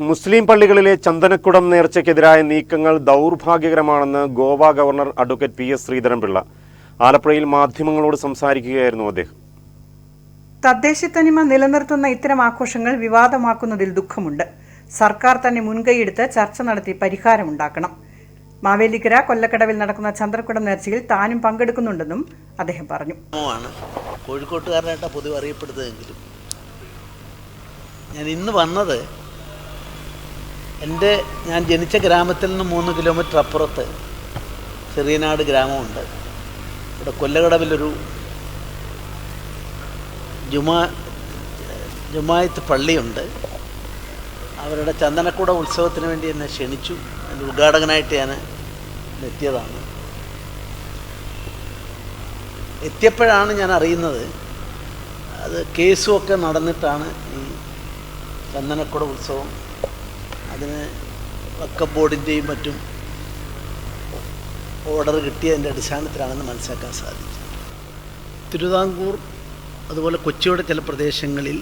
മുസ്ലിം പള്ളികളിലെ ചന്ദനക്കുടം നേർച്ചയ്ക്കെതിരായ നീക്കങ്ങൾ ദൗർഭാഗ്യകരമാണെന്ന് Goa governor advocate P S Sreedharan Pillai. ആലപ്പുഴയിൽ മാധ്യമങ്ങളോട് സംസാരിക്കുകയായിരുന്നു അദ്ദേഹം. തദ്ദേശ തനിമ നിലനിർത്തുന്ന ഇത്തരം ആഘോഷങ്ങൾ വിവാദമാക്കുന്നതിൽ ദുഃഖമുണ്ട്. സർക്കാർ തന്നെ മുൻകൈയെടുത്ത് ചർച്ച നടത്തി പരിഹാരമുണ്ടാക്കണം. മാവേലിക്കര കൊല്ലക്കടവിൽ നടക്കുന്ന ചന്ദ്രക്കുടം നേർച്ചയിൽ താനും പങ്കെടുക്കുന്നുണ്ടെന്നും അദ്ദേഹം പറഞ്ഞു. കോഴിക്കോട്ടുകാരനായിട്ടാണ് പൊതുവെ അറിയപ്പെടുന്നതെങ്കിലും ഞാൻ ഇന്ന് വന്നത് എന്റെ ഞാൻ ജനിച്ച ഗ്രാമത്തിൽ നിന്ന് മൂന്ന് കിലോമീറ്റർ അപ്പുറത്ത് ചെറിയനാട് ഗ്രാമമുണ്ട്. ഇവിടെ കൊല്ലകടവിലൊരു ജുമാ ജുമായത്ത് പള്ളിയുണ്ട്. അവരുടെ ചന്ദനക്കൂട ഉത്സവത്തിന് വേണ്ടി എന്നെ ക്ഷണിച്ചു. എന്റെ ഉദ്ഘാടകനായിട്ട് ഞാൻ എത്തിയതാണ്. എത്തിയപ്പോഴാണ് ഞാൻ അറിയുന്നത് അത് കേസുമൊക്കെ നടന്നിട്ടാണ് ഈ ചന്ദനക്കുട ഉത്സവം അതിന് വക്കം ബോർഡിന്റെയും മറ്റും ഓർഡർ കിട്ടിയതിന്റെ അടിസ്ഥാനത്തിലാണെന്ന് മനസ്സിലാക്കാൻ സാധിച്ചു. തിരുവിതാംകൂർ അതുപോലെ കൊച്ചിയുടെ ചില പ്രദേശങ്ങളിൽ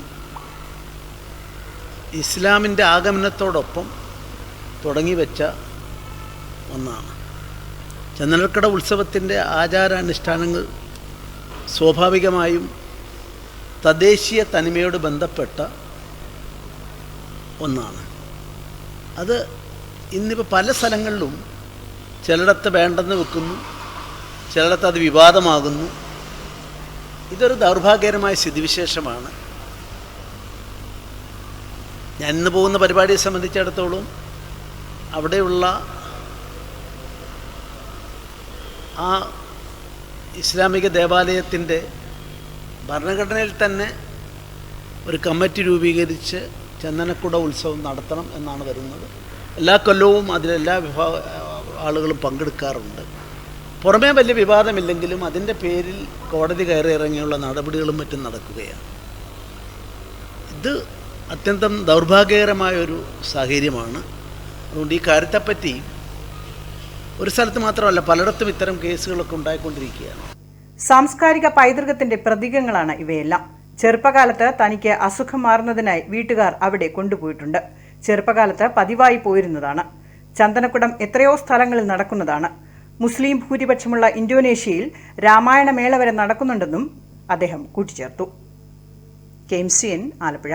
ഇസ്ലാമിന്റെ ആഗമനത്തോടൊപ്പം തുടങ്ങി വെച്ച ഒന്നാണ്. ചന്ദനക്കട ഉത്സവത്തിന്റെ ആചാരാനുഷ്ഠാനങ്ങൾ സ്വാഭാവികമായും തദ്ദേശീയ തനിമയോട് ബന്ധപ്പെട്ട ഒന്നാണ്. അത് ഇന്നിപ്പോൾ പല സ്ഥലങ്ങളിലും ചിലയിടത്ത് വേണ്ടെന്ന് വെക്കുന്നു ചിലയിടത്ത് അത് വിവാദമാകുന്നു. ഇതൊരു ദൗർഭാഗ്യകരമായ സ്ഥിതിവിശേഷമാണ്. ഞാൻ ഇന്ന് പോകുന്ന പരിപാടിയെ സംബന്ധിച്ചിടത്തോളം അവിടെയുള്ള ആ ഇസ്ലാമിക ദേവാലയത്തിന്റെ ഭരണഘടനയിൽ തന്നെ ഒരു കമ്മിറ്റി രൂപീകരിച്ച് ചന്ദനക്കുട ഉത്സവം നടത്തണം എന്നാണ് വരുന്നത്. എല്ലാ കൊല്ലവും അതിലെല്ലാ വിഭാഗ ആളുകളും പങ്കെടുക്കാറുണ്ട്. പുറമേ വലിയ വിവാദമില്ലെങ്കിലും അതിന്റെ പേരിൽ കോടതി കയറി ഇറങ്ങിയുള്ള നടപടികളും മറ്റും നടക്കുകയാണ്. ഇത് അത്യന്തം ദൗർഭാഗ്യകരമായ ഒരു സാഹചര്യമാണ്. അതുകൊണ്ട് ഈ കാര്യത്തെപ്പറ്റി ഒരു സ്ഥലത്ത് മാത്രമല്ല പലയിടത്തും ഇത്തരം കേസുകളൊക്കെ ഉണ്ടായിക്കൊണ്ടിരിക്കുകയാണ്. സാംസ്കാരിക പൈതൃകത്തിന്റെ പ്രതീകങ്ങളാണ് ഇവയെല്ലാം. ചെറുപ്പകാലത്ത് തനിക്ക് അസുഖം മാറുന്നതിനായി വീട്ടുകാർ അവിടെ കൊണ്ടുപോയിട്ടുണ്ട്. ചെറുപ്പകാലത്ത് പതിവായി പോയിരുന്നതാണ്. ചന്ദനക്കുടം എത്രയോ സ്ഥലങ്ങളിൽ നടക്കുന്നതാണ്. മുസ്ലിം ഭൂരിപക്ഷമുള്ള ഇന്തോനേഷ്യയിൽ രാമായണ മേള വരെ നടക്കുന്നുണ്ടെന്നും അദ്ദേഹം കൂട്ടിച്ചേർത്തു. കെയിംസിയൻ എം ആലപ്പുഴ